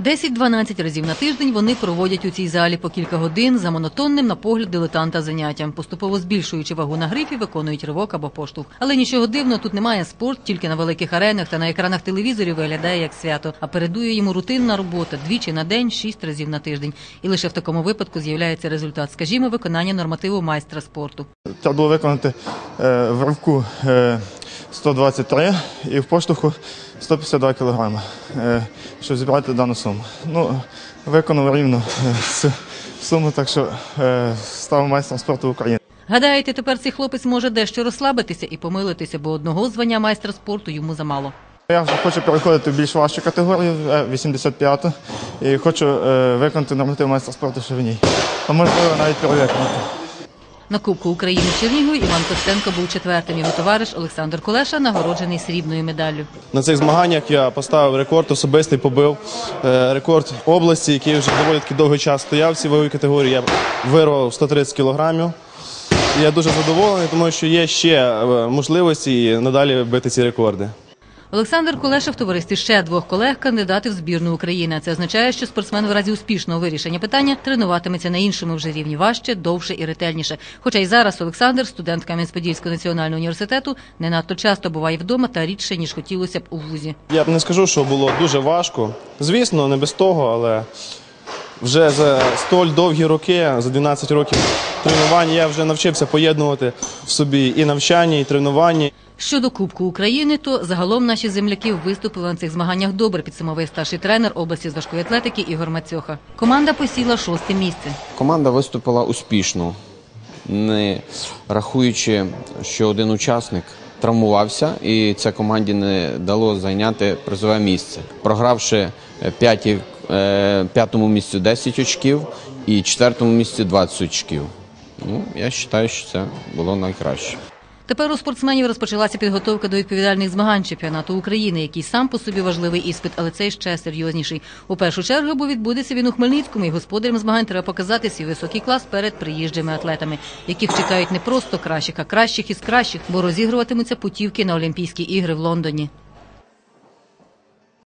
10-12 разів на тиждень вони проводять у цій залі по кілька годин за монотонним на погляд дилетанта заняттям, поступово збільшуючи вагу на грифі, виконують ривок або поштовх. Але нічого дивного тут немає спорт, тільки на великих аренах та на екранах телевізорів виглядає як свято. А передує йому рутинна робота двічі на день, шість разів на тиждень. І лише в такому випадку з'являється результат, скажімо, виконання нормативу майстра спорту. Треба було виконати е, в ривку е, 123 і в поштовху 152 кг, е, щоб зібрати дану суму. Ну, виконав рівно е, цю суму, так що е, став майстром спорту України. Гадаєте, тепер цей хлопець може дещо розслабитися і помилитися, бо одного звання майстра спорту йому замало. Я вже хочу переходити в більш важчу категорію, е, 85-ту, і хочу е, виконати норматив майстра спорту ще в ній. А можливо навіть перевиконати. На Кубку України в Чернігові Іван Костенко був четвертим. Його товариш Олександр Кулеша нагороджений срібною медаллю. На цих змаганнях я поставив рекорд, особистий побив е, рекорд області, який вже доволі таки довгий час стояв в цій ваговій категорії. Я вирвав 130 кілограмів. Я дуже задоволений, тому що є ще е, можливості надалі бити ці рекорди. Олександр Кулеша в товаристві ще двох колег кандидати в збірну України. Це означає, що спортсмен в разі успішного вирішення питання тренуватиметься на іншому вже рівні важче, довше і ретельніше. Хоча й зараз Олександр, студент Кам'янець-Подільського національного університету, не надто часто буває вдома та рідше ніж хотілося б у вузі. Я б не скажу, що було дуже важко. Звісно, не без того, але вже за столь довгі роки, за 12 років тренувань, я вже навчився поєднувати в собі і навчання, і тренування. Щодо Кубку України, то загалом наші земляки виступили на цих змаганнях добре, підсумовує старший тренер області з важкої атлетики Ігор Мацьоха. Команда посіла шосте місце. Команда виступила успішно, не рахуючи, що один учасник травмувався, і це команді не дало зайняти призове місце, програвши е, п'яті, е, п'ятому місцю 10 очків і четвертому місці 20 очків. Ну, я вважаю, що це було найкраще. Тепер у спортсменів розпочалася підготовка до відповідальних змагань чемпіонату України, який сам по собі важливий іспит, але цей ще серйозніший. У першу чергу, бо відбудеться він у Хмельницькому, і господарям змагань треба показати свій високий клас перед приїжджими атлетами, яких чекають не просто кращих, а кращих із кращих, бо розігруватимуться путівки на Олімпійські ігри в Лондоні.